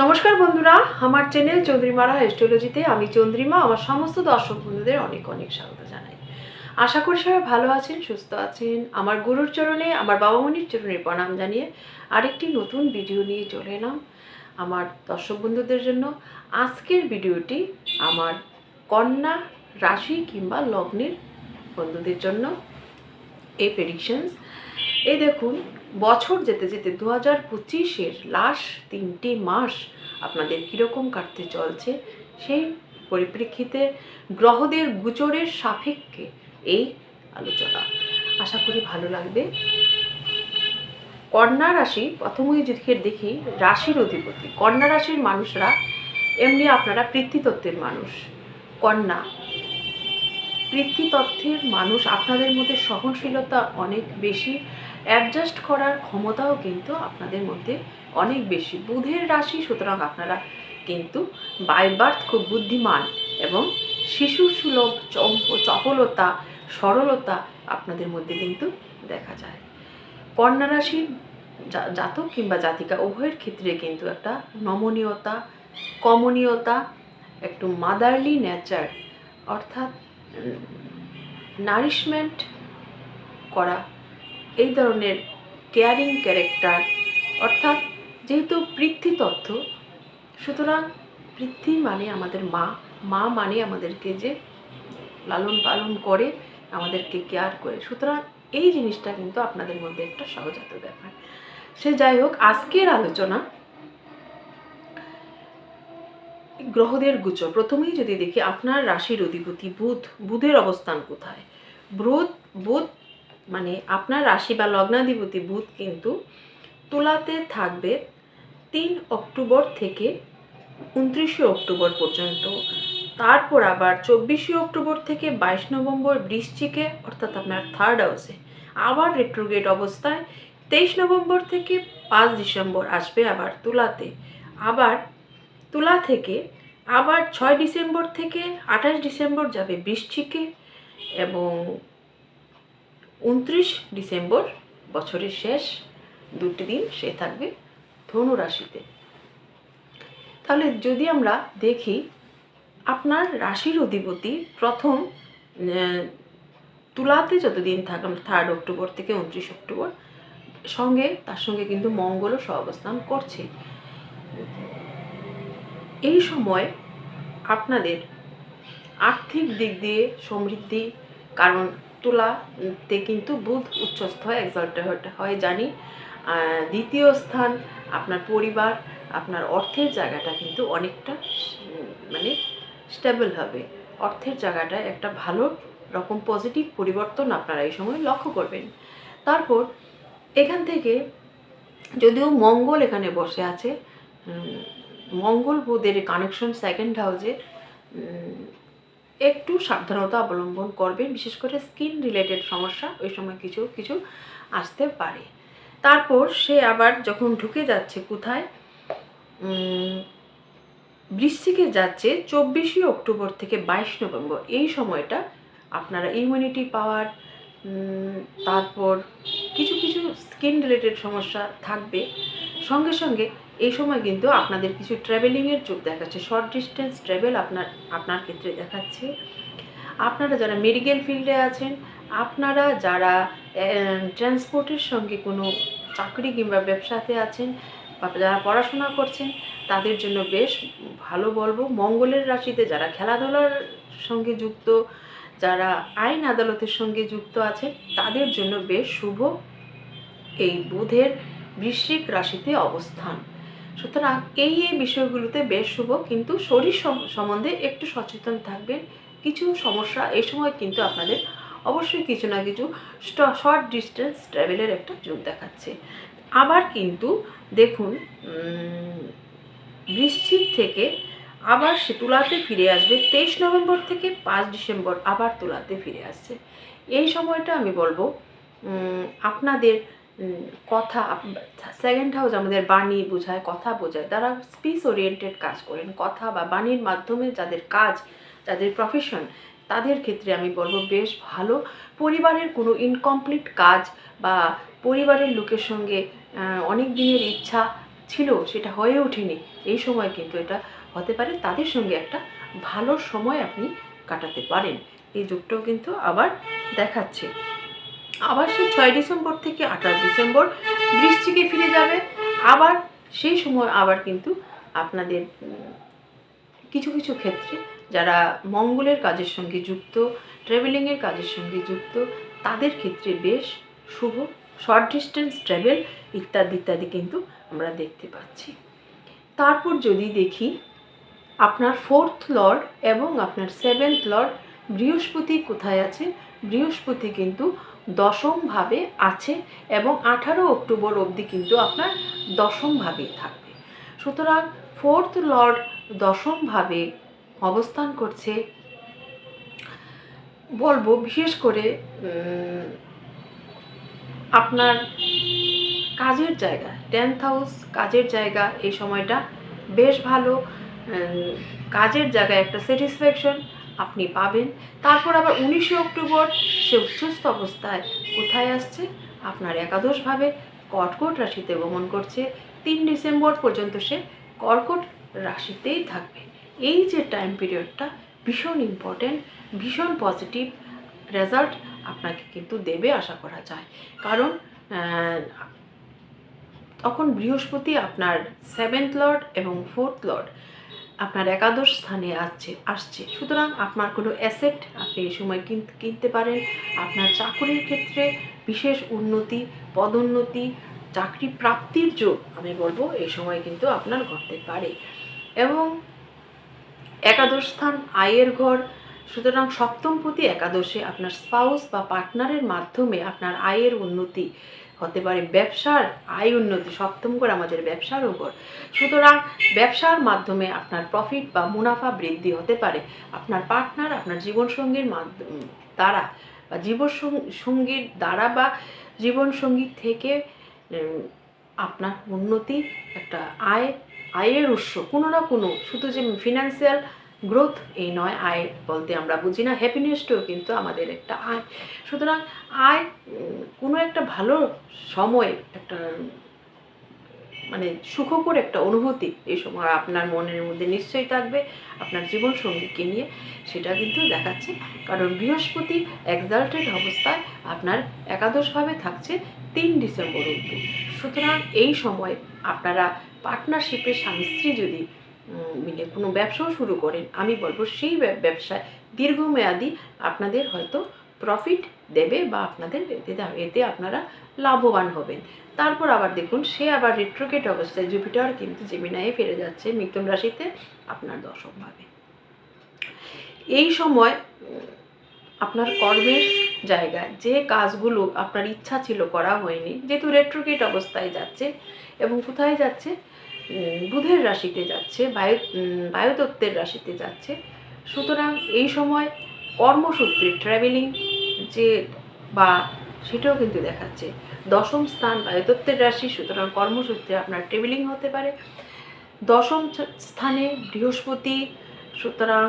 নমস্কার বন্ধুরা, আমার চ্যানেল চন্দ্রিমারা অ্যাস্ট্রোলজিতে আমি চন্দ্রিমা, আমার সমস্ত দর্শক বন্ধুদের অনেক অনেক স্বাগত জানাই। আশা করি সবাই ভালো আছেন, সুস্থ আছেন। আমার গুরুর চরণে, আমার বাবা মনির চরণে প্রণাম জানিয়ে আরেকটি নতুন ভিডিও নিয়ে চলে এলাম আমার দর্শক বন্ধুদের জন্য। আজকের ভিডিওটি আমার কন্যা রাশি কিংবা লগ্নের বন্ধুদের জন্য। এই প্রেডিকশনস এই দেখুন বছর যেতে যেতে দু হাজার পঁচিশের লাস্ট তিনটি মাস আপনাদের কীরকম কাটতে চলছে, সেই পরিপ্রেক্ষিতে গ্রহদের গোচরের সাপেক্ষে এই আলোচনা। আশা করি ভালো লাগবে। কন্যা রাশি, প্রথমেই যদি দেখি রাশির অধিপতি। কন্যা রাশির মানুষরা এমনি আপনারা পৃথিতত্ত্বের মানুষ। কন্যা পৃথিতত্ত্বের মানুষ আপনাদের মধ্যে সহনশীলতা অনেক বেশি। অ্যাডজাস্ট করার ক্ষমতাও কিন্তু আপনাদের মধ্যে অনেক বেশি। বুধের রাশি সুতরাং আপনারা কিন্তু বাই বার্থ খুব বুদ্ধিমান এবং শিশু সুলভ চপলতা সরলতা আপনাদের মধ্যে কিন্তু দেখা যায়। কন্যা রাশির জাতক কিংবা জাতিকা উভয়ের ক্ষেত্রে কিন্তু একটা নমনীয়তা, কমনীয়তা, একটু মাদারলি নেচার অর্থাৎ নারিশমেন্ট করা এই ধরনের কেয়ারিং ক্যারেক্টার অর্থাৎ যেহেতু পৃথ্বী-তত্ত্ব সুতরাং পৃথ্বী মানে আমাদের মা মা মানে আমাদেরকে যে লালন পালন করে, আমাদেরকে কেয়ার করে। সুতরাং এই জিনিসটা কিন্তু আপনাদের মধ্যে একটা সহজাত ব্যাপার। সে যাই হোক, আজকের আলোচনা গ্রহদের গুচর। প্রথমেই যদি দেখি, আপনার রাশির অধিপতি বুধ, বুধের অবস্থান কোথায়? বুধ বুধ মানে আপনার রাশি বা লগ্নাধিপতি বুধ কিন্তু তুলাতে থাকবে তিন অক্টোবর থেকে উনত্রিশে অক্টোবর পর্যন্ত। তারপর আবার চব্বিশে অক্টোবর থেকে বাইশ নভেম্বর বৃশ্চিকে, অর্থাৎ আপনার থার্ড হাউসে আবার রেট্রোগেট অবস্থায় তেইশ নভেম্বর থেকে পাঁচ ডিসেম্বর আসবে আবার তুলাতে। আবার তুলা থেকে আবার ছয় ডিসেম্বর থেকে আঠাশ ডিসেম্বর যাবে বৃশ্চিকে এবং উনত্রিশ ডিসেম্বর, বছরের শেষ দুটি দিন সে থাকবে ধনু রাশিতে। তাহলে যদি আমরা দেখি, আপনার রাশির অধিপতি প্রথম তুলাতে যতদিন থাকলাম থার্ড অক্টোবর থেকে উনত্রিশ অক্টোবর সঙ্গে, তার সঙ্গে কিন্তু মঙ্গলও সহাবস্থান করছে। এই সময় আপনাদের আর্থিক দিক দিয়ে সমৃদ্ধি, কারণ তুলাতে কিন্তু বুধ উচ্চস্থ হয় এক্সাল্টেড হয় জানি। দ্বিতীয় স্থান আপনার পরিবার, আপনার অর্থের জায়গাটা কিন্তু অনেকটা মানে স্টেবল হবে। অর্থের জায়গাটা একটা ভালো রকম পজিটিভ পরিবর্তন আপনারা এই সময় লক্ষ্য করবেন। তারপর এখান থেকে যদিও মঙ্গল এখানে বসে আছে মঙ্গল বুধের কানেকশন সেকেন্ড হাউসে একটু সাবধানতা অবলম্বন করবেন, বিশেষ করে স্কিন রিলেটেড সমস্যা, ওই সময় কিছু কিছু আসতে পারে। তারপর সে আবার যখন ঢুকে যাচ্ছে কোথায় বৃষ্টিকে যাচ্ছে চব্বিশে অক্টোবর থেকে বাইশ নভেম্বর। এই সময়টা আপনারা ইমিউনিটি পাওয়ার তারপর কিছু কিছু স্কিন রিলেটেড সমস্যা থাকবে। সঙ্গে সঙ্গে এই সময় কিন্তু আপনাদের কিছু ট্রাভেলিংয়ের চোখ দেখাচ্ছে। শর্ট ডিস্টেন্স ট্রাভেল আপনার আপনার ক্ষেত্রে দেখাচ্ছে। আপনারা যারা মেডিকেল ফিল্ডে আছেন, আপনারা যারা ট্রান্সপোর্টের সঙ্গে কোনো চাকরি কিংবা ব্যবসাতে আছেন বা যারা পড়াশোনা করছেন, তাদের জন্য বেশ ভালো বলব। মঙ্গলের রাশিতে যারা খেলাধুলার সঙ্গে যুক্ত যারা আইন আদালতের সঙ্গে যুক্ত আছে তাদের জন্য বেশ শুভ এই বুধের বৃশ্চিক রাশিতে অবস্থান। সুতরাং এই এই বিষয়গুলোতে বেশ শুভ, কিন্তু শরীর সম- সম্বন্ধে একটু সচেতন থাকবেন। কিছু সমস্যা এই সময় কিন্তু আপনাদের অবশ্যই কিছু না কিছু শর্ট ডিস্টেন্স ট্রাভেলের একটা যোগ দেখাচ্ছে। আবার কিন্তু দেখুন বৃশ্চিক থেকে আবার সে তুলাতে ফিরে আসবে। তেইশ নভেম্বর থেকে পাঁচ ডিসেম্বর আবার তুলাতে ফিরে আসছে। এই সময়টা আমি বলব আপনাদের কথা সেকেন্ড হাউস আমাদের বাণী বোঝায়, কথা বোঝায়। তারা স্পিচ ওরিয়েন্টেড কাজ করেন। কথা বা বাণীর মাধ্যমে যাদের কাজ, যাদের প্রফেশন তাদের ক্ষেত্রে আমি বলব বেশ ভালো। পরিবারের কোনো ইনকমপ্লিট কাজ বা পরিবারের লোকের সঙ্গে অনেক দিনের ইচ্ছা ছিল, সেটা হয়ে ওঠেনি। এই সময় কিন্তু এটা হতে পারে তাদের সঙ্গে একটা ভালো সময় আপনি কাটাতে পারেন। এই যুগটাও কিন্তু আবার দেখাচ্ছে। আবার সেই ছয় ডিসেম্বর থেকে আঠাশ ডিসেম্বর বৃষ্টিকে ফিরে যাবে। আবার সেই সময় আবার কিন্তু আপনাদের কিছু কিছু ক্ষেত্রে যারা মঙ্গলের কাজের সঙ্গে যুক্ত, ট্রাভেলিংয়ের কাজের সঙ্গে যুক্ত, তাদের ক্ষেত্রে বেশ শুভ, শর্ট ডিস্টেন্স ট্রাভেল ইত্যাদি ইত্যাদি কিন্তু আমরা দেখতে পাচ্ছি। তারপর যদি দেখি আপনার ফোর্থ লর্ড এবং আপনার সেভেন্থ লর্ড বৃহস্পতি কোথায় আছে? বৃহস্পতি কিন্তু দশমভাবে আছে এবং আঠারো অক্টোবর অবধি কিন্তু আপনার দশমভাবেই থাকবে। সুতরাং ফোর্থ লর্ড দশমভাবে অবস্থান করছে, বলব বিশেষ করে আপনার কাজের জায়গা টেন্থ হাউস কাজের জায়গা এই সময়টা বেশ ভালো। কাজের জায়গায় একটা স্যাটিসফ্যাকশন আপনি পাবেন। তারপর আবার উনিশে অক্টোবর সে উচ্চস্থ অবস্থায় কোথায় আসছে? আপনার একাদশভাবে কর্কট রাশিতে গমন করছে। তিন ডিসেম্বর পর্যন্ত সে কর্কট রাশিতেই থাকবে। এই যে টাইম পিরিয়ডটা ভীষণ ইম্পর্ট্যান্ট ভীষণ পজিটিভ রেজাল্ট আপনাকে কিন্তু দেবে আশা করা যায়। কারণ তখন বৃহস্পতি আপনার সেভেন্থ লর্ড এবং ফোর্থ লর্ড আপনার একাদশ স্থানে আসছে আসছে। সুতরাং আপনার কোনো অ্যাসেট আপনি এই সময় কিন- কিনতে পারেন। আপনার চাকরির ক্ষেত্রে বিশেষ উন্নতি, পদোন্নতি, চাকরি প্রাপ্তির যোগ আমি বলব এই সময় কিন্তু আপনার ঘটতে পারে। এবং একাদশ স্থান, আয়ের ঘর, সুতরাং সপ্তমপতি একাদশে আপনার স্পাউস বা পার্টনারের মাধ্যমে আপনার আয়ের উন্নতি হতে পারে ব্যবসার আয় উন্নতি, সপ্তম ঘর আমাদের ব্যবসার উপর। সুতরাং ব্যবসার মাধ্যমে আপনার প্রফিট বা মুনাফা বৃদ্ধি হতে পারে। আপনার পার্টনার আপনার জীবনসঙ্গীর দ্বারা বা জীবনসঙ্গীর দ্বারা বা জীবনসঙ্গী থেকে আপনার উন্নতি, একটা আয়, আয়ের উৎস, কোনো না কোনো, শুধু যে ফিনান্সিয়াল গ্রোথ এই নয় আয় বলতে আমরা বুঝি না হ্যাপিনেসটাও কিন্তু আমাদের একটা আয়। সুতরাং আয় কোনো একটা ভালো সময়, একটা মানে সুখকর একটা অনুভূতি এই সময় আপনার মনের মধ্যে নিশ্চয়ই থাকবে, আপনার জীবন সঙ্গীকে নিয়ে, সেটা কিন্তু দেখাচ্ছে। কারণ বৃহস্পতি এক্সাল্টেড অবস্থায় আপনার একাদশভাবে থাকছে তিন ডিসেম্বর অবধি। সুতরাং এই সময় আপনারা পার্টনারশিপের স্বামী স্ত্রী যদি মিলে কোনো ব্যবসাও শুরু করেন। আমি বলব সেই ব্যবসায় দীর্ঘমেয়াদী আপনাদের হয়তো প্রফিট দেবে বা আপনাদের এতে আপনারা লাভবান হবেন। তারপর আবার দেখুন, সে আবার রেট্রোকেট অবস্থায় জুপিটার কিন্তু জেমিনায়ে ফিরে যাচ্ছে। মিথুন রাশিতে আপনার দশমভাবে এই সময় আপনার কর্মের জায়গায় যে কাজগুলো আপনার ইচ্ছা ছিল করা হয়নি, যেহেতু রেট্রোকেট অবস্থায় যাচ্ছে এবং কোথায় যাচ্ছে? বুধের রাশিতে যাচ্ছে, বায়ু বায়ুতত্ত্বের রাশিতে যাচ্ছে। সুতরাং এই সময় কর্মসূত্রে ট্রাভেলিং যে বা সেটাও কিন্তু দেখাচ্ছে। দশম স্থান বায়ুতত্ত্বের রাশি, সুতরাং কর্মসূত্রে আপনার ট্রাভেলিং হতে পারে। দশম স্থানে বৃহস্পতি, সুতরাং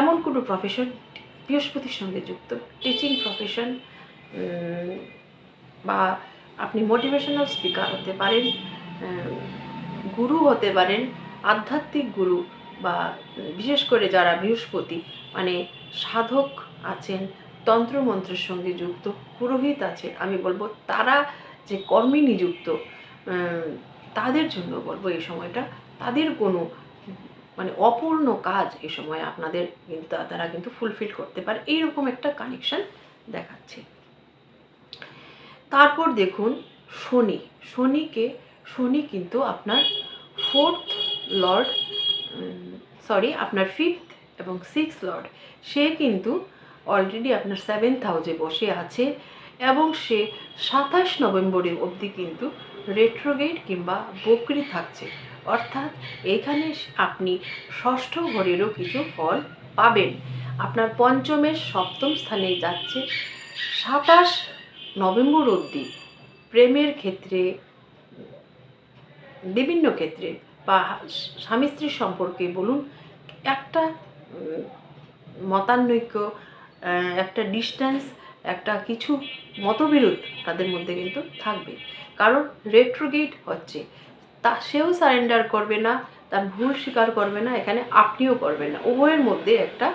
এমন কোনো প্রফেশন বৃহস্পতির সঙ্গে যুক্ত টিচিং প্রফেশন বা আপনি মোটিভেশনাল স্পিকার হতে পারেন গুরু হতে পারেন আধ্যাত্মিক গুরু বা বিশেষ করে যারা বৃহস্পতি মানে সাধক আছেন, তন্ত্রমন্ত্রের সঙ্গে যুক্ত, পুরোহিত আছে আমি বলব তারা যে কর্মে নিযুক্ত তাদের জন্য বলব এই সময়টা তাদের কোনো মানে অপূর্ণ কাজ এই সময় আপনাদের কিন্তু তারা কিন্তু ফুলফিল করতে পারে। এইরকম একটা কানেকশন দেখাচ্ছে। তারপর দেখুন শনি, শনিকে শনি কিন্তু আপনার ফোর্থ লর্ড সরি আপনার ফিফথ এবং সিক্স লর্ড সে কিন্তু অলরেডি আপনার সেভেন্থ হাউসে বসে আছে এবং সে সাতাশ নভেম্বরে অবধি কিন্তু রেট্রোগেট কিংবা বকরি থাকছে। অর্থাৎ এখানে আপনি ষষ্ঠ ঘরেরও কিছু ফল পাবেন। আপনার পঞ্চমের সপ্তম স্থানে যাচ্ছে সাতাশ নভেম্বর অবধি। প্রেমের ক্ষেত্রে বিভিন্ন ক্ষেত্রে বা স্বামী স্ত্রীর সম্পর্কে বলুন একটা উম, মতানৈক্য একটা ডিস্ট্যান্স একটা কিছু মতবিরোধ তাদের মধ্যে কিন্তু থাকবে। কারণ রেট্রোগেট হচ্ছে। তা সেও সারেন্ডার করবে না তার ভুল স্বীকার করবে না এখানে আপনিও করবেন না। উভয়ের মধ্যে একটা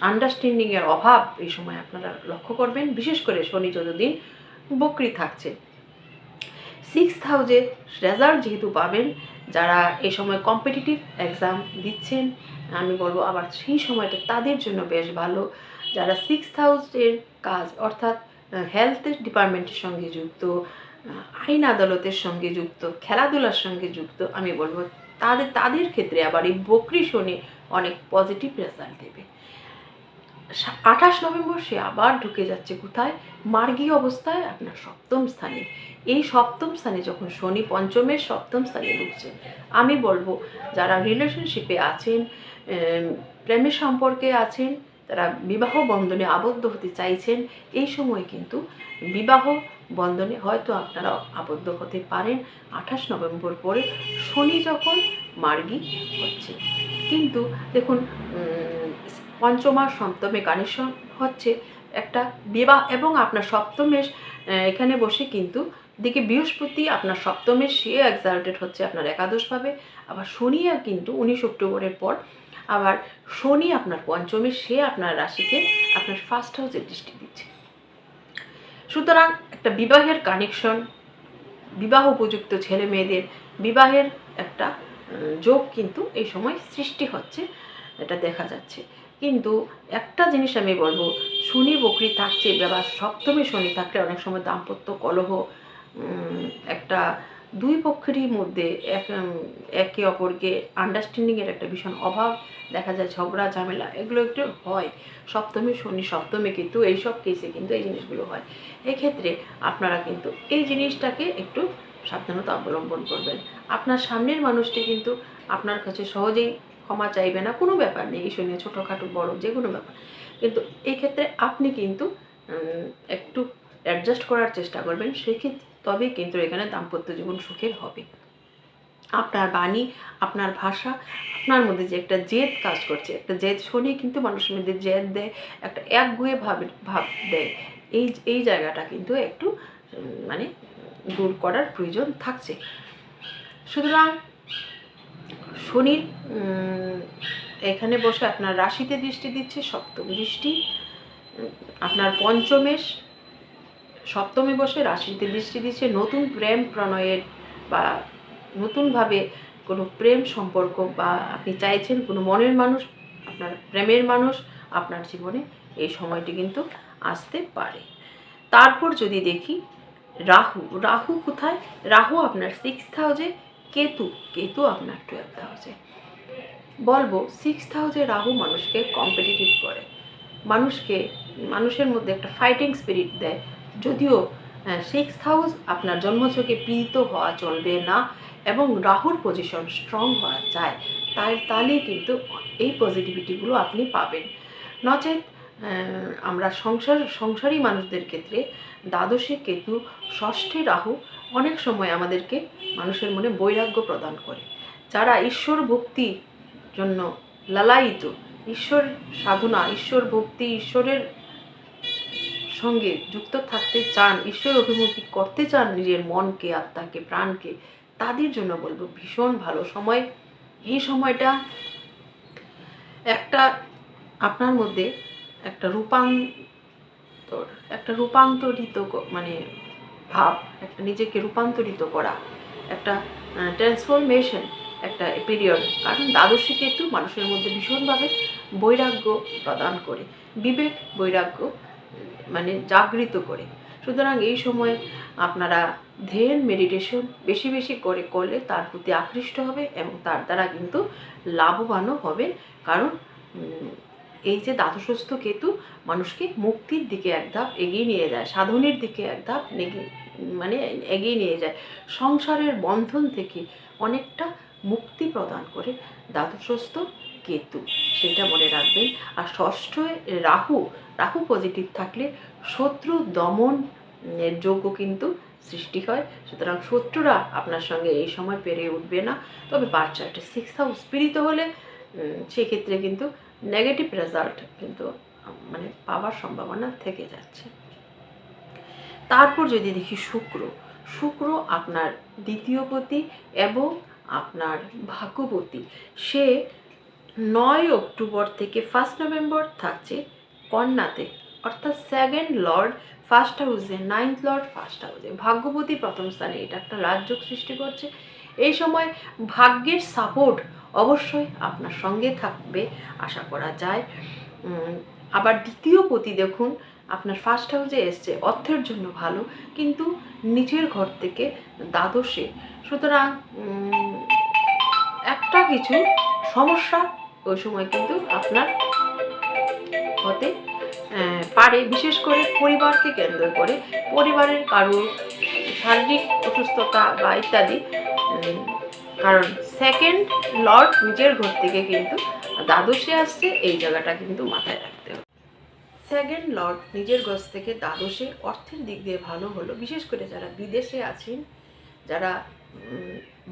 আন্ডারস্ট্যান্ডিংয়ের অভাব এই সময় আপনারা লক্ষ্য করবেন। বিশেষ করে শনি যতদিন বকরি থাকছে সিক্স হাউজে রেজাল্ট যেহেতু পাবেন, যারা এ সময় কম্পিটিটিভ এক্সাম দিচ্ছেন, আমি বলব আবার সেই সময়টা তাদের জন্য বেশ ভালো, যারা সিক্স হাউজের কাজ অর্থাৎ হেলথ ডিপার্টমেন্টের সঙ্গে যুক্ত আইন আদালতের সঙ্গে যুক্ত, খেলাধুলার সঙ্গে যুক্ত, আমি বলব তাদের তাদের ক্ষেত্রে আবার এই বকরি শনি অনেক পজিটিভ রেজাল্ট দেবে। আঠাশ নভেম্বর সে আবার ঢুকে যাচ্ছে কোথায়? মার্গী অবস্থায় আপনার সপ্তম স্থানে। এই সপ্তম স্থানে যখন শনি পঞ্চমের সপ্তম স্থানে ঢুকছে, আমি বলব, যারা রিলেশনশিপে আছেন প্রেমের সম্পর্কে আছেন, তারা বিবাহ বন্ধনে আবদ্ধ হতে চাইছেন, এই সময় কিন্তু বিবাহ বন্ধনে হয়তো আপনারা আবদ্ধ হতে পারেন। আঠাশ নভেম্বর পরে শনি যখন মার্গী হচ্ছে। কিন্তু দেখুন পঞ্চমা, সপ্তমে কানেকশন হচ্ছে একটা বিবাহ এবং আপনার সপ্তমেশ এখানে বসে কিন্তু দিকে বৃহস্পতি, আপনার সপ্তমে সে এক্সাল্টেড হচ্ছে আপনার একাদশভাবে। আবার শনি কিন্তু উনিশ অক্টোবরের পর, আবার শনি আপনার পঞ্চমে সে আপনার রাশিকে আপনার ফার্স্ট হাউসে দৃষ্টি দিচ্ছে। সুতরাং একটা বিবাহের কানেকশন বিবাহ উপযুক্ত ছেলে মেয়েদের বিবাহের একটা যোগ কিন্তু এই সময় সৃষ্টি হচ্ছে, এটা দেখা যাচ্ছে। কিন্তু একটা জিনিস আমি বলব, শনি বকরি থাকছে বা সপ্তমে শনি থাকলে অনেক সময় দাম্পত্য কলহ একটা দুই পক্ষেরই মধ্যে এক একে অপরকে আন্ডারস্ট্যান্ডিংয়ের একটা ভীষণ অভাব দেখা যায়, ঝগড়া, ঝামেলা এগুলো একটু হয়। সপ্তমী, শনি, সপ্তমে কিন্তু এইসব কেসে কিন্তু এই জিনিসগুলো হয়। এক্ষেত্রে আপনারা কিন্তু এই জিনিসটাকে একটু সাবধানতা অবলম্বন করবেন। আপনার সামনের মানুষটি কিন্তু আপনার কাছে সহজেই ক্ষমা চাইবে না, কোনো ব্যাপার নেই, এই শনি ছোটোখাটো বড় যে কোনো ব্যাপার। কিন্তু এই ক্ষেত্রে আপনি কিন্তু একটু অ্যাডজাস্ট করার চেষ্টা করবেন সেক্ষেত্রে তবেই কিন্তু এখানে দাম্পত্য জীবন সুখের হবে। আপনার বাণী, আপনার ভাষা, আপনার মধ্যে যে একটা জেদ কাজ করছে, একটা জেদ শনি কিন্তু মানুষের মধ্যে জেদ দেয়, একটা এক একগুয়ে ভাব ভাব দেয়। এই এই জায়গাটা কিন্তু একটু মানে দূর করার প্রয়োজন থাকছে। সুতরাং শনির এখানে বসে আপনার রাশিতে দৃষ্টি দিচ্ছে, সপ্তম দৃষ্টি আপনার পঞ্চমেশ, সপ্তমে বসে রাশিতে দৃষ্টি দিচ্ছে, নতুন প্রেম প্রণয়ের বা নতুনভাবে কোনো প্রেম সম্পর্ক বা আপনি চাইছেন কোনো মনের মানুষ, আপনার প্রেমের মানুষ, আপনার জীবনে এই সময়টি কিন্তু আসতে পারে। তারপর যদি দেখি, রাহু রাহু কোথায়? রাহু আপনার সিক্স হাউজে কেতু কেতু আপনার টুয়েলভ হাউজে বলব সিক্স হাউজে রাহু মানুষকে কম্পিটিটিভ করে। মানুষকে, মানুষের মধ্যে একটা ফাইটিং স্পিরিট দেয়। যদিও সিক্স হাউস আপনার জন্মছকে পীড়িত হওয়া চলবে না এবং রাহুর পজিশন স্ট্রং হওয়া যায় তাই তাহলে কিন্তু এই পজিটিভিটিগুলো আপনি পাবেন। নচেত আমরা সংসার, সংসারী মানুষদের ক্ষেত্রে দ্বাদশে কেতু, ষষ্ঠে রাহু অনেক সময় আমাদেরকে মানুষের মনে বৈরাগ্য প্রদান করে। যারা ঈশ্বর ভক্তির জন্য লালায়িত, ঈশ্বর সাধনা, ঈশ্বর ভক্তি, ঈশ্বরের সঙ্গে যুক্ত থাকতে চান, ঈশ্বর অভিমুখী করতে চান নিজের মনকে, আত্মাকে, প্রাণকে, তাদের জন্য বলব ভীষণ ভালো সময়। এই সময়টা একটা আপনার মধ্যে একটা রূপান্তর, একটা রূপান্তরিত মানে ভাব, একটা নিজেকে রূপান্তরিত করা, একটা ট্রান্সফরমেশন একটা পিরিয়ড কারণ দ্বাদশী কেতু মানুষের মধ্যে ভীষণভাবে বৈরাগ্য প্রদান করে, বিবেক বৈরাগ্য মানে জাগৃত করে। সুতরাং এই সময় আপনারা ধ্যান মেডিটেশন বেশি বেশি করে করলে তার প্রতি আকৃষ্ট হবে এবং তার দ্বারা কিন্তু লাভবানও হবে কারণ এই যে দ্বাদশস্থ কেতু মানুষকে মুক্তির দিকে এক ধাপ এগিয়ে নিয়ে যায়, সাধনের দিকে এক ধাপ মানে এগিয়ে নিয়ে যায়। সংসারের বন্ধন থেকে অনেকটা মুক্তি প্রদান করে দ্বাদশস্থ কেতু। সেটা মনে রাখবেন। আর ষষ্ঠ রাহু রাহু পজিটিভ থাকলে শত্রু দমন যোগ্য কিন্তু সৃষ্টি হয়। সুতরাং শত্রুরা আপনার সঙ্গে এই সময় পেরে উঠবে না। তবে বাচ্চা একটা সিক্স হাউস স্পিরিত হলে সেক্ষেত্রে কিন্তু নেগেটিভ রেজাল্ট কিন্তু মানে পাওয়ার সম্ভাবনা থেকে যাচ্ছে। তারপর যদি দেখি শুক্র শুক্র আপনার দ্বিতীয়পতি এবং আপনার ভাগ্যপতি। সে নয় অক্টোবর থেকে ফার্স্ট নভেম্বর থাকছে কন্যাতে, অর্থাৎ সেকেন্ড লর্ড ফার্স্ট হাউসে নাইন্থ লর্ড ফার্স্ট হাউসে ভাগ্যপতি প্রথম স্থানে, এটা একটা রাজযোগ সৃষ্টি করছে। এই সময় ভাগ্যের সাপোর্ট অবশ্যই আপনার সঙ্গে থাকবে, আশা করা যায়। আবার দ্বিতীয় পতি দেখুন, আপনার ফার্স্ট হাউসে এসছে, অর্থের জন্য ভালো, কিন্তু নিচের ঘর থেকে দ্বাদশে। সুতরাং একটা কিছু সমস্যা ওই সময় কিন্তু আপনার হতে পারে, বিশেষ করে পরিবারকে কেন্দ্র করে। পরিবারের কারোর শারীরিক অসুস্থতা বা ইত্যাদি কারণ সেকেন্ড লর্ড নিজের ঘর থেকে কিন্তু দ্বাদশে আসছে, এই জায়গাটা কিন্তু মাথায় রাখতে হবে। সেকেন্ড লর্ড নিজের ঘর থেকে দ্বাদশে অর্থের দিক দিয়ে ভালো হলো, বিশেষ করে যারা বিদেশে আছেন, যারা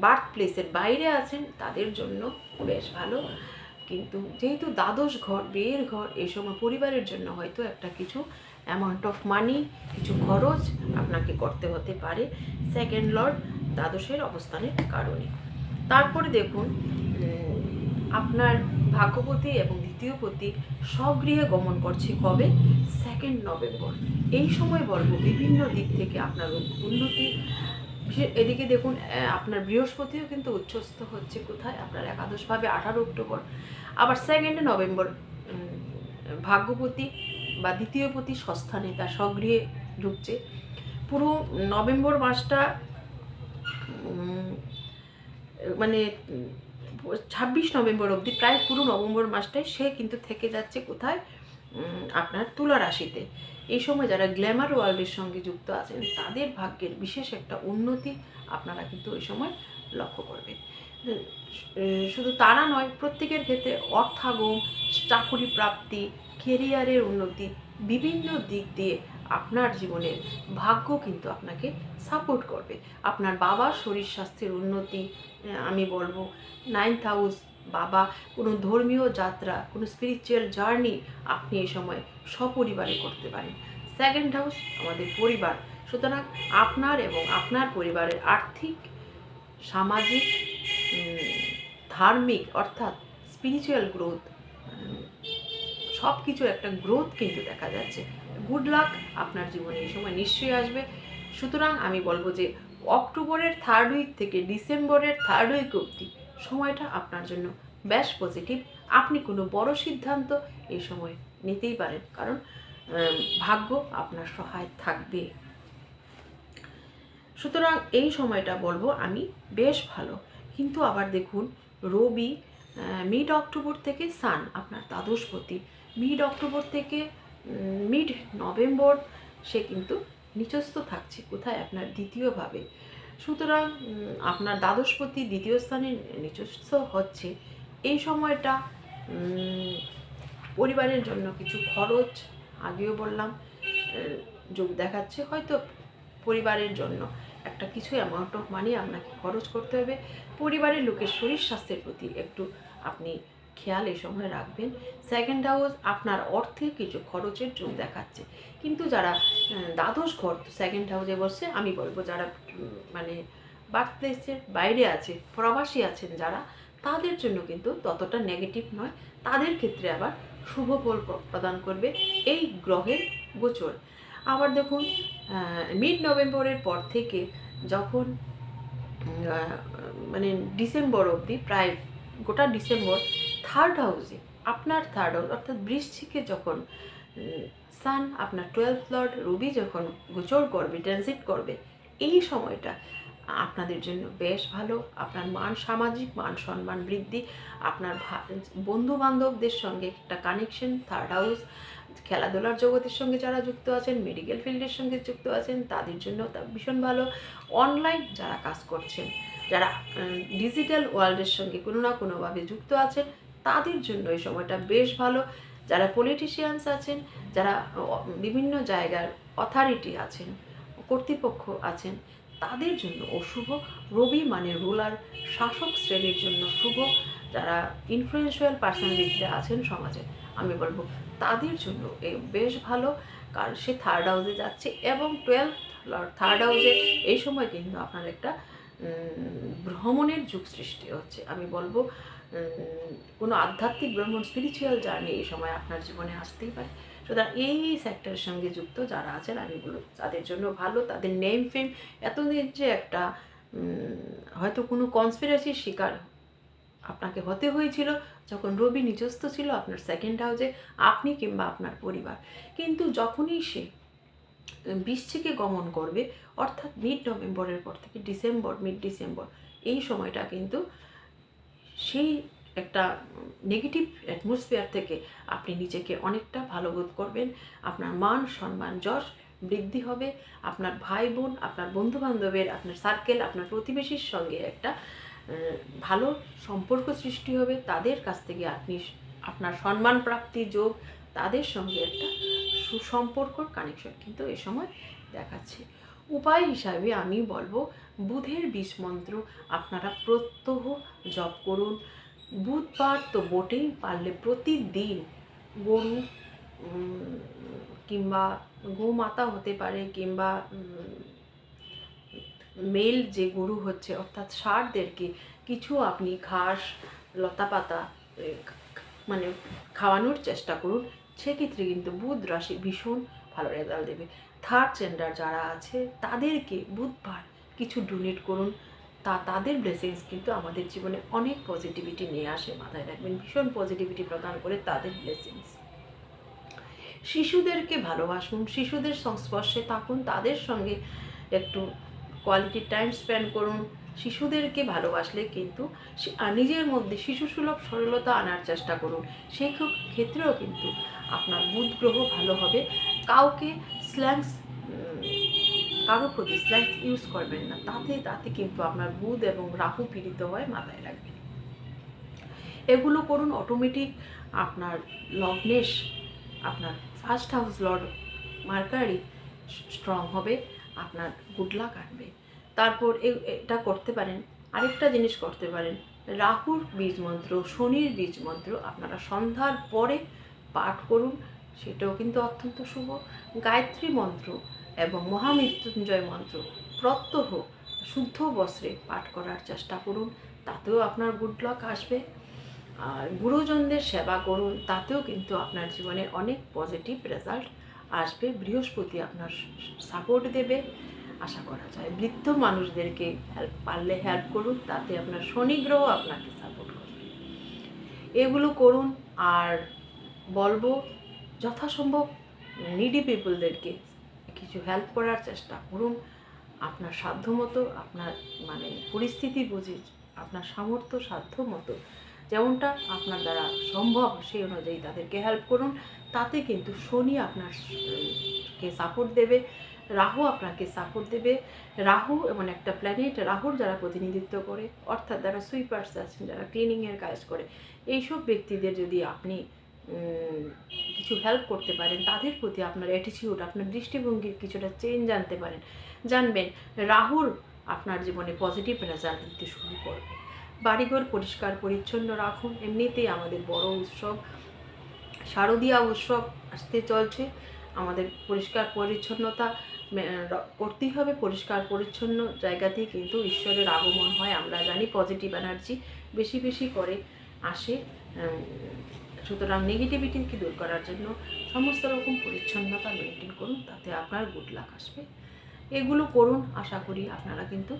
বার্থ প্লেসের বাইরে আছেন, তাদের জন্য বেশ ভালো। কিন্তু যেহেতু দ্বাদশ ঘর, বিয়ের ঘর, এই সময় পরিবারের জন্য হয়তো একটা কিছু অ্যামাউন্ট অফ মানি কিছু খরচ আপনাকে করতে হতে পারে। সেকেন্ড লর্ড দ্বাদশের অবস্থানের কারণে। তারপরে দেখুন আপনার ভাগ্যপতি এবং দ্বিতীয় পতি স্বগৃহে গমন করছে কবে? সেকেন্ড নভেম্বর এই সময় বলব বিভিন্ন দিক থেকে আপনার উন্নতি এদিকে দেখুন আপনার বৃহস্পতিও কিন্তু উচ্চস্থ হচ্ছে কোথায়? আপনার একাদশভাবে আঠারো অক্টোবর। আবার সেকেন্ড নভেম্বর ভাগ্যপতি বা দ্বিতীয় পতি স্বস্থানে তার স্বগৃহে ঢুকছে। পুরো নভেম্বর মাসটা মানে ছাব্বিশ নভেম্বর অবধি, প্রায় পুরো নভেম্বর মাসটাই সে কিন্তু থেকে যাচ্ছে কোথায়? আপনার তুলা রাশিতে। এই সময় যারা গ্ল্যামার ওয়ার্ল্ডের সঙ্গে যুক্ত আছেন, তাদের ভাগ্যের বিশেষ একটা উন্নতি আপনারা কিন্তু ওই সময় লক্ষ্য করবেন। শুধু তারা নয়, প্রত্যেকের ক্ষেত্রে অর্থাগম, চাকুরি প্রাপ্তি কেরিয়ারের উন্নতি, বিভিন্ন দিক দিয়ে আপনার জীবনের ভাগ্য কিন্তু আপনাকে সাপোর্ট করবে। আপনার বাবার শরীর স্বাস্থ্যের উন্নতি আমি বলব নাইন্থ হাউস বাবা, কোনো ধর্মীয় যাত্রা, কোনো স্পিরিচুয়াল জার্নি আপনি এই সময় সপরিবারে করতে পারেন। সেকেন্ড হাউস আমাদের পরিবার। সুতরাং আপনার এবং আপনার পরিবারের আর্থিক, সামাজিক ধার্মিক অর্থাৎ স্পিরিচুয়াল গ্রোথ সব কিছু একটা গ্রোথ কিন্তু দেখা যাচ্ছে। গুড লাক আপনার জীবনে এই সময় নিশ্চয়ই আসবে। সুতরাং আমি বলব যে অক্টোবরের থার্ড উইক থেকে ডিসেম্বরের থার্ড উইক অবধি সময়টা আপনার জন্য বেশ পজিটিভ আপনি কোনো বড় সিদ্ধান্ত এই সময় নিতেই পারেন, কারণ ভাগ্য আপনার সহায় থাকবে। সুতরাং এই সময়টা বলব আমি বেশ ভালো। কিন্তু আবার দেখুন, রবি মিড অক্টোবর থেকে সান আপনার দ্বাদশপতি মিড অক্টোবর থেকে মিড নভেম্বর সে কিন্তু নিচস্থ থাকছে। কোথায়? আপনার দ্বিতীয়ভাবে সুতরাং আপনার দ্বাদশপতি দ্বিতীয় স্থানে নিচস্থ হচ্ছে। এই সময়টা পরিবারের জন্য কিছু খরচ, আগেও বললাম যোগ দেখাচ্ছে। হয়তো পরিবারের জন্য একটা কিছু অ্যামাউন্ট অফ মানি আপনাকে খরচ করতে হবে। পরিবারের লোকের শরীর স্বাস্থ্যের প্রতি একটু আপনি খেয়াল এই সময় রাখবেন। সেকেন্ড হাউস আপনার অর্থে কিছু খরচের যোগ দেখাচ্ছে। কিন্তু যারা দ্বাদশ ঘর সেকেন্ড হাউসে বসছে আমি বলব যারা মানে বার্থ প্লেসের বাইরে আছে, প্রবাসী আছেন যারা, তাদের জন্য কিন্তু ততটা নেগেটিভ নয়। তাদের ক্ষেত্রে আবার শুভ ফল প্রদান করবে এই গ্রহের গোচর। আবার দেখুন মিড নভেম্বরের পর থেকে যখন মানে ডিসেম্বর অবধি, প্রায় গোটা ডিসেম্বর থার্ড হাউসে আপনার থার্ড হাউস অর্থাৎ বৃশ্চিকে যখন সান আপনার টুয়েলভ লর্ড রবি যখন গোচর করবে ট্রানজিট করবে, এই সময়টা আপনাদের জন্য বেশ ভালো। আপনার মান সামাজিক, মান সম্মান বৃদ্ধি, আপনার বন্ধু বান্ধবদের সঙ্গে একটা কানেকশন থার্ড হাউস খেলাধুলার জগতের সঙ্গে যারা যুক্ত আছেন মেডিকেল ফিল্ডের সঙ্গে যুক্ত আছেন, তাদের জন্য তা ভীষণ ভালো। অনলাইন যারা কাজ করছেন, যারা ডিজিটাল ওয়ার্ল্ডের সঙ্গে কোনো না কোনোভাবে যুক্ত আছেন তাদের জন্য এই সময়টা বেশ ভালো। যারা পলিটিশিয়ানস আছেন, যারা বিভিন্ন জায়গার অথরিটি আছেন, কর্তৃপক্ষ আছেন, তাদের জন্য অশুভ। রবি মানে রুলার শাসক শ্রেণির জন্য শুভ। যারা ইনফ্লুয়েন্সিয়াল পার্সোনালিটিরা আছেন সমাজে, আমি বলব তাদের জন্য এ বেশ ভালো। কারণ সে থার্ড হাউসে যাচ্ছে এবং টুয়েলভ থার্ড হাউসে এই সময় কিন্তু আপনার একটা ভ্রমণের যুগ সৃষ্টি হচ্ছে। আমি বলব কোনো আধ্যাত্মিক ভ্রমণ স্পিরিচুয়াল জার্নি এই সময় আপনার জীবনে আসতেই পারে। সুতরাং এই সেক্টরের সঙ্গে যুক্ত যারা আছেন, আমি বলব তাদের জন্য ভালো, তাদের নেম ফেম এতদিন যে একটা হয়তো কোনো কনস্পিরাসির শিকার আপনাকে হতে হয়েছিল, যখন রবি নিজস্ব ছিল আপনার সেকেন্ড হাউসে আপনি কিংবা আপনার পরিবার। কিন্তু যখনই সে বৃশ্চিকে গমন করবে, অর্থাৎ মিড নভেম্বরের পর থেকে ডিসেম্বর মিড ডিসেম্বর এই সময়টা কিন্তু সেই একটা নেগেটিভ অ্যাটমসফিয়ার থেকে আপনি নিজেকে অনেকটা ভালো বোধ করবেন। আপনার মান সম্মান যশ বৃদ্ধি হবে। আপনার ভাই বোন আপনার বন্ধু বান্ধবের আপনার সার্কেল আপনার প্রতিবেশীর সঙ্গে একটা ভালো সম্পর্ক সৃষ্টি হবে। তাদের কাছ থেকে আপনি আপনার সম্মান প্রাপ্তি যোগ, তাদের সঙ্গে একটা সুসম্পর্কর কানেকশন কিন্তু এ সময় দেখাচ্ছে। উপায় হিসাবে আমি বলব, বুধের বীজ মন্ত্র আপনারা প্রত্যহ জপ করুন। বুধবার তো বটেই পারলে প্রতিদিন গরু কিংবা গোমাতা হতে পারে কিংবা মেল যে গরু হচ্ছে, অর্থাৎ ষাঁড়দেরকে কিছু আপনি ঘাস, লতাপাতা মানে খাওয়ানোর চেষ্টা করুন। সেক্ষেত্রে কিন্তু বুধ রাশি ভীষণ ভালো রেজাল্ট দেবে। থার্ড জেন্ডার যারা আছে, তাদেরকে বুধবার কিছু ডোনেট করুন। তা তাদের ব্লেসিংস কিন্তু আমাদের জীবনে অনেক পজিটিভিটি নিয়ে আসে, মাথায় রাখবেন, ভীষণ পজিটিভিটি প্রদান করে তাদের ব্লেসিংস শিশুদেরকে ভালোবাসুন, শিশুদের সংস্পর্শে থাকুন, তাদের সঙ্গে একটু কোয়ালিটি টাইম স্পেন্ড করুন। শিশুদেরকে ভালোবাসলে কিন্তু নিজের মধ্যে শিশুসুলভ সরলতা আনার চেষ্টা করুন। সেই ক্ষেত্রেও কিন্তু আপনার বুধ গ্রহ ভালো হবে। কাউকে স্ল্যাংস কারও প্রতি স্ল্যাংস ইউজ করবেন না। তাতে তাতে কিন্তু আপনার বুধ এবং রাহু পীড়িত হয় মাথায় রাখবেন এগুলো করুন অটোমেটিক আপনার লগ্নেশ আপনার first house lord Mercury strong হবে, আপনার গুড লাক আনবে তারপর এটা করতে পারেন, আরেকটা জিনিস করতে পারেন। রাহুর বীজ মন্ত্র, শনির বীজ মন্ত্র আপনারা সন্ধ্যার পরে পাঠ করুন সেটাও কিন্তু অত্যন্ত শুভ। গায়ত্রী মন্ত্র এবং মহামৃত্যুঞ্জয় মন্ত্র প্রত্যহ শুদ্ধ বস্ত্রে পাঠ করার চেষ্টা করুন, তাতেও আপনার গুড লাক আসবে। আর গুরুজনদের সেবা করুন, তাতেও কিন্তু আপনার জীবনে অনেক পজিটিভ রেজাল্ট আসবে। বৃহস্পতি আপনার সাপোর্ট দেবে। আশা করা যায় বৃদ্ধ মানুষদেরকে হেল্প পারলে হেল্প করুন, তাতে আপনার শনি গ্রহ আপনাকে সাপোর্ট করবে। এগুলো করুন, আর বলব যথাসম্ভব নিডি পিপলদেরকে কিছু হেল্প করার চেষ্টা করুন। আপনার সাধ্য মতো আপনার মানে পরিস্থিতি বুঝে, আপনার সামর্থ্য সাধ্য মতো যেমনটা আপনার দ্বারা সম্ভব সেই অনুযায়ী তাদেরকে হেল্প করুন। তাতে কিন্তু শনি আপনার কে সাপোর্ট দেবে, রাহু আপনাকে সাপোর্ট দেবে। রাহু এমন একটা প্ল্যানেট রাহুর যারা প্রতিনিধিত্ব করে, অর্থাৎ যারা সুইপার্স আছেন, যারা ক্লিনিংয়ের কাজ করে, এইসব ব্যক্তিদের যদি আপনি কিছু হেল্প করতে পারেন, তাদের প্রতি আপনার অ্যাটিটিউড আপনার দৃষ্টিভঙ্গির কিছুটা চেঞ্জ আনতে পারেন। জানবেন রাহুর আপনার জীবনে পজিটিভ রেজাল্ট দিতে শুরু করবে। বাড়িঘর পরিষ্কার, পরিচ্ছন্ন রাখুন, এমনিতেই আমাদের বড় উৎসব, শারদীয়া উৎসব আসতে চলছে। আমাদের পরিষ্কার পরিচ্ছন্নতা করতেই হবে পরিষ্কার, পরিচ্ছন্ন জায়গাতেই কিন্তু ঈশ্বরের আগমন হয়। আমরা জানি পজিটিভ এনার্জি বেশি বেশি করে আসে সুতরাং নেগেটিভিটিকে দূর করার জন্য সমস্ত রকম পরিচ্ছন্নতা মেনটেন করুন, তাতে আপনার গুড লাক আসবে। এগুলো করুন, আশা করি আপনারা কিন্তু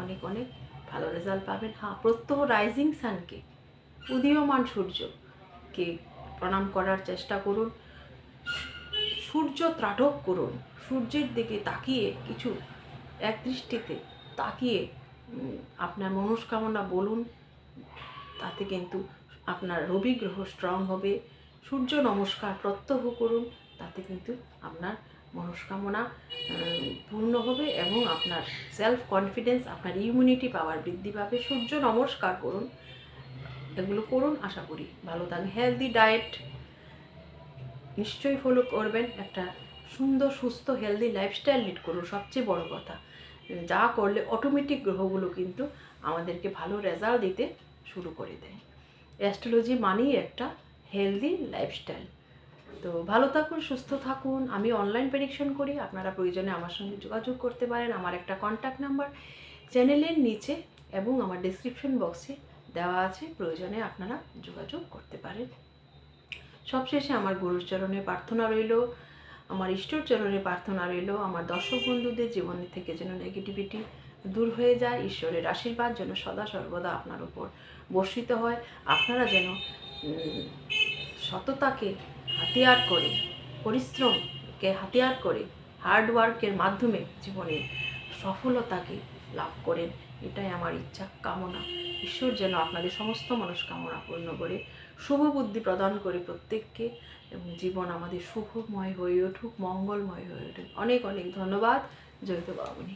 অনেক অনেক ভালো রেজাল্ট পাবেন। হ্যাঁ প্রত্যহ রাইজিং সানকে উদীয়মান সূর্যকে প্রণাম করার চেষ্টা করুন। সূর্য ত্রাটক করুন, সূর্যের দিকে তাকিয়ে কিছু এক দৃষ্টিতে তাকিয়ে আপনার মনস্কামনা বলুন, তাতে কিন্তু আপনার রবি গ্রহ স্ট্রং হবে, সূর্য নমস্কার প্রত্যহ করুন, তাতে কিন্তু আপনার মনস্কামনা পূর্ণ হবে এবং আপনার সেলফ কনফিডেন্স আপনার ইমিউনিটি পাওয়ার বৃদ্ধি পাবে। সূর্য নমস্কার করুন, এগুলো করুন, আশা করি ভালো থাকবে হেলদি ডায়েট নিশ্চয়ই ফলো করবেন, একটা সুন্দর, সুস্থ হেলদি লাইফস্টাইল লিড করুন, সবচেয়ে বড় কথা। যা করলে অটোমেটিক গ্রহগুলো কিন্তু আমাদেরকে ভালো রেজাল্ট দিতে শুরু করে দেয়। অ্যাস্ট্রোলজি মানেই একটা হেলদি লাইফস্টাইল। তো ভালো থাকুন, সুস্থ থাকুন। আমি অনলাইন প্রেডিকশন করি। আপনারা প্রয়োজনে আমার সঙ্গে যোগাযোগ করতে পারেন। আমার একটা কন্ট্যাক্ট নাম্বার চ্যানেলের নিচে এবং আমার ডিসক্রিপশন বক্সে দেওয়া আছে। প্রয়োজনে আপনারা যোগাযোগ করতে পারেন। সবশেষে আমার গুরুর চরণে প্রার্থনা রইল। আমার ইষ্টর চরণে প্রার্থনা রইল। আমার দর্শক বন্ধুদের জীবন থেকে যেন নেগেটিভিটি দূর হয়ে যায়। ঈশ্বরের আশীর্বাদ যেন সদা সর্বদা আপনার উপর বর্ষিত হয়, আপনারা যেন সততাকে হাতিয়ার করে, পরিশ্রমকে হাতিয়ার করে হার্ডওয়ার্কের মাধ্যমে জীবনে সফলতাকে লাভ করেন, এটাই আমার ইচ্ছা, কামনা। ঈশ্বর যেন আপনাদের সমস্ত মনস্কামনা পূর্ণ করে, শুভ বুদ্ধি প্রদান করে প্রত্যেককে, এবং জীবন আমাদের শুভময় হয়ে উঠুক, মঙ্গলময় হয়ে উঠুক। অনেক অনেক ধন্যবাদ। জয়িত বাবুনি।